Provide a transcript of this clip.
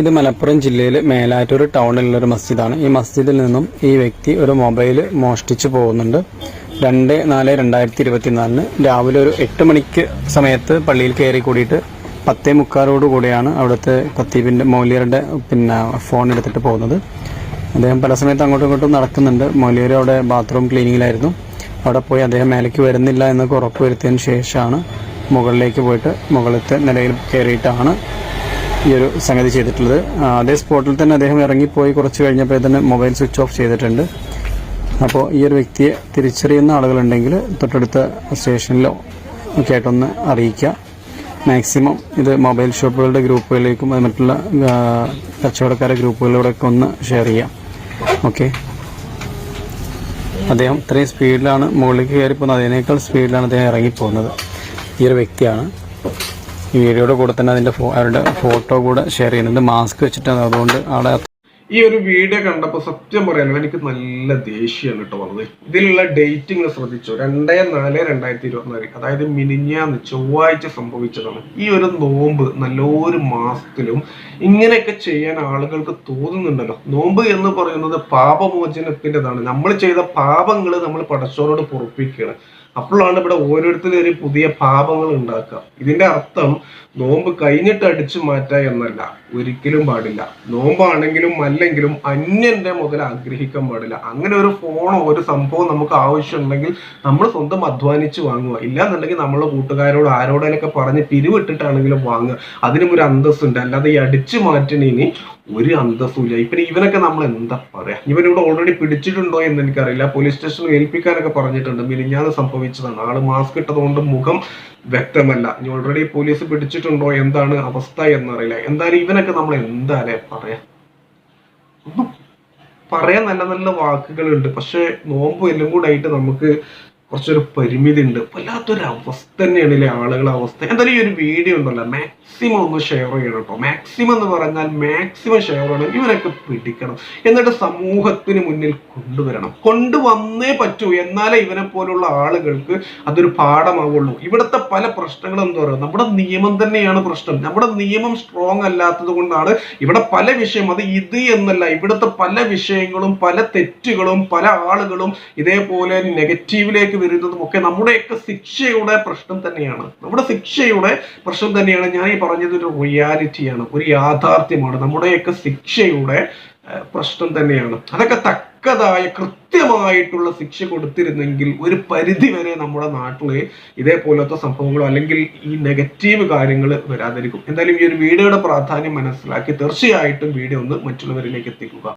ഇത് മലപ്പുറം ജില്ലയിൽ മേലാറ്റൂർ ടൗണിലുള്ള ഒരു മസ്ജിദാണ്. ഈ മസ്ജിദിൽ നിന്നും ഈ വ്യക്തി ഒരു മൊബൈൽ മോഷ്ടിച്ചു പോകുന്നുണ്ട്. രണ്ട് നാല് രണ്ടായിരത്തി ഇരുപത്തിനാലിന് രാവിലെ ഒരു എട്ട് മണിക്ക് സമയത്ത് പള്ളിയിൽ കയറി കൂടിയിട്ട് പത്തേ മുക്കാറോട് കൂടിയാണ് അവിടുത്തെ കത്തീപിന്റെ മൗലിയറുടെ പിന്നെ ഫോൺ എടുത്തിട്ട് പോകുന്നത്. അദ്ദേഹം പല സമയത്ത് അങ്ങോട്ടും ഇങ്ങോട്ടും നടക്കുന്നുണ്ട്. മൗലിയർ അവിടെ ബാത്റൂം ക്ലീനിങ്ങിലായിരുന്നു. അവിടെ പോയി അദ്ദേഹം മേലേക്ക് വരുന്നില്ല എന്നൊക്കെ ഉറപ്പുവരുത്തിയതിന് ശേഷമാണ് മുകളിലേക്ക് പോയിട്ട് മുകളിലത്തെ നിലയിൽ കയറിയിട്ടാണ് ഈ ഒരു സംഗതി ചെയ്തിട്ടുള്ളത്. അതേ സ്പോട്ടിൽ തന്നെ അദ്ദേഹം ഇറങ്ങിപ്പോയി കുറച്ച് കഴിഞ്ഞപ്പോൾ തന്നെ മൊബൈൽ സ്വിച്ച് ഓഫ് ചെയ്തിട്ടുണ്ട്. അപ്പോൾ ഈ ഒരു വ്യക്തിയെ തിരിച്ചറിയുന്ന ആളുകളുണ്ടെങ്കിൽ തൊട്ടടുത്ത സ്റ്റേഷനിലോ ഒക്കെ ആയിട്ടൊന്ന് അറിയിക്കുക. മാക്സിമം ഇത് മൊബൈൽ ഷോപ്പുകളുടെ ഗ്രൂപ്പുകളിലേക്കും അത് മറ്റുള്ള കച്ചവടക്കാരുടെ ഗ്രൂപ്പുകളിലൂടെയൊക്കെ ഒന്ന് ഷെയർ ചെയ്യാം ഓക്കെ. അദ്ദേഹം ഇത്രയും സ്പീഡിലാണ് മുകളിലേക്ക് കയറി പോകുന്നത് അതിനേക്കാൾ സ്പീഡിലാണ് അദ്ദേഹം ഇറങ്ങിപ്പോകുന്നത്. ഈ ഒരു വ്യക്തിയാണ്. ഈ വീഡിയോയുടെ കൂടെ തന്നെ അതിന്റെ അവരുടെ ഫോട്ടോ കൂടെ ഷെയർ ചെയ്യുന്നുണ്ട്. മാസ്ക് വെച്ചിട്ടാണ്. അതുകൊണ്ട് ആളെ ഈ ഒരു വീഡിയോ കണ്ടപ്പോൾ സത്യം പറയാനുള്ള എനിക്ക് നല്ല ദേഷ്യമാണ് കേട്ടോ വന്നത്. ഇതിലുള്ള ഡേറ്റ് നിങ്ങൾ ശ്രദ്ധിച്ചോ? രണ്ടേ നാല് രണ്ടായിരത്തി ഇരുപത്തിനാല് അതായത് മിനിഞ്ഞാന്ന് ചൊവ്വാഴ്ച സംഭവിച്ചതാണ്. ഈ ഒരു നോമ്പ് നല്ലൊരു മാസത്തിലും ഇങ്ങനെയൊക്കെ ചെയ്യാൻ ആളുകൾക്ക് തോന്നുന്നുണ്ടല്ലോ. നോമ്പ് എന്ന് പറയുന്നത് പാപമോചനത്തിന്റെതാണ്. നമ്മൾ ചെയ്ത പാപങ്ങൾ നമ്മൾ പടച്ചോരോട് പൊറപ്പിക്കുകയാണ്. അപ്പോഴാണ് ഇവിടെ ഓരോരുത്തരും ഒരു പുതിയ പാപങ്ങൾ ഉണ്ടാക്കുക. ഇതിന്റെ അർത്ഥം നോമ്പ് കഴിഞ്ഞിട്ട് അടിച്ചു മാറ്റുക എന്നല്ല ഒരിക്കലും പാടില്ല. നോമ്പാണെങ്കിലും അല്ലെങ്കിലും അന്യന്റെ മുതൽ ആഗ്രഹിക്കാൻ പാടില്ല. അങ്ങനെ ഒരു ഫോണോ ഒരു സംഭവം നമുക്ക് ആവശ്യമുണ്ടെങ്കിൽ നമ്മൾ സ്വന്തം അധ്വാനിച്ച് വാങ്ങുക. ഇല്ലാന്നുണ്ടെങ്കിൽ നമ്മളെ കൂട്ടുകാരോട് ആരോടെങ്കിലൊക്കെ പറഞ്ഞ് പിരിവിട്ടിട്ടാണെങ്കിലും വാങ്ങുക. അതിനും ഒരു അന്തസ്സുണ്ട്. അല്ലാതെ ഈ അടിച്ചു മാറ്റണേന് ഒരു അന്തസ്സുമില്ല. ഇപ്പൊ ഇവനൊക്കെ നമ്മൾ എന്താ പറയാ? ഇവനിവിടെ ഓൾറെഡി പിടിച്ചിട്ടുണ്ടോ എന്ന് എനിക്കറിയില്ല. പോലീസ് സ്റ്റേഷനിൽ ഏൽപ്പിക്കാനൊക്കെ പറഞ്ഞിട്ടുണ്ട്. മിനിഞ്ഞാന്ന് സംഭവിച്ചതാണ്. ആൾ മാസ്ക് ഇട്ടതുകൊണ്ട് മുഖം വ്യക്തമല്ല. ഇനി ഓൾറെഡി പോലീസ് പിടിച്ചിട്ടുണ്ടോ? എന്താണ് അവസ്ഥ എന്നറിയില്ല. എന്തായാലും ഇവനൊക്കെ നമ്മൾ എന്താലേ പറയാ. പറയാൻ നല്ല നല്ല വാക്കുകളുണ്ട്. പക്ഷെ നോമ്പ് എല്ലാം കൂടെ ആയിട്ട് നമുക്ക് കുറച്ചൊരു പരിമിതി ഉണ്ട് വല്ലാത്തൊരു അവസ്ഥ തന്നെയാണ് ഇല്ലേ ആളുകളെ അവസ്ഥ. എന്തായാലും ഈ ഒരു വീഡിയോ ഉണ്ടല്ലോ മാക്സിമം ഒന്ന് ഷെയർ ചെയ്യണം കേട്ടോ മാക്സിമം എന്ന് പറഞ്ഞാൽ മാക്സിമം ഷെയർ ചെയ്യണം. ഇവരൊക്കെ പിടിക്കണം. എന്നിട്ട് സമൂഹത്തിന് മുന്നിൽ കൊണ്ടുവരണം. കൊണ്ടുവന്നേ പറ്റൂ. എന്നാലേ ഇവനെ പോലുള്ള ആളുകൾക്ക് അതൊരു പാഠമാവുള്ളൂ. ഇവിടുത്തെ പല പ്രശ്നങ്ങളും എന്താ പറയുക നമ്മുടെ നിയമം തന്നെയാണ് പ്രശ്നം. നമ്മുടെ നിയമം സ്ട്രോങ് അല്ലാത്തത് കൊണ്ടാണ് ഇവിടെ പല വിഷയം അത് ഇത് എന്നല്ല. ഇവിടുത്തെ പല വിഷയങ്ങളും പല തെറ്റുകളും പല ആളുകളും ഇതേപോലെ നെഗറ്റീവിലേക്ക് വരുന്നതും ഒക്കെ നമ്മുടെയൊക്കെ ശിക്ഷയുടെ പ്രശ്നം തന്നെയാണ്. നമ്മുടെ ശിക്ഷയുടെ പ്രശ്നം തന്നെയാണ് ഞാൻ ഈ പറഞ്ഞത് ഒരു റിയാലിറ്റിയാണ് ഒരു യാഥാർത്ഥ്യമാണ്. നമ്മുടെയൊക്കെ ശിക്ഷയുടെ പ്രശ്നം തന്നെയാണ്. അതൊക്കെ തക്കതായ കൃത്യമായിട്ടുള്ള ശിക്ഷ കൊടുത്തിരുന്നെങ്കിൽ ഒരു പരിധി വരെ നമ്മുടെ നാട്ടിലെ ഇതേപോലത്തെ സംഭവങ്ങളോ അല്ലെങ്കിൽ ഈ നെഗറ്റീവ് കാര്യങ്ങൾ വരാതിരിക്കും. എന്തായാലും ഈ ഒരു വീഡിയോയുടെ പ്രാധാന്യം മനസ്സിലാക്കി തീർച്ചയായിട്ടും വീഡിയോ ഒന്ന് മറ്റുള്ളവരിലേക്ക് എത്തിക്കുക.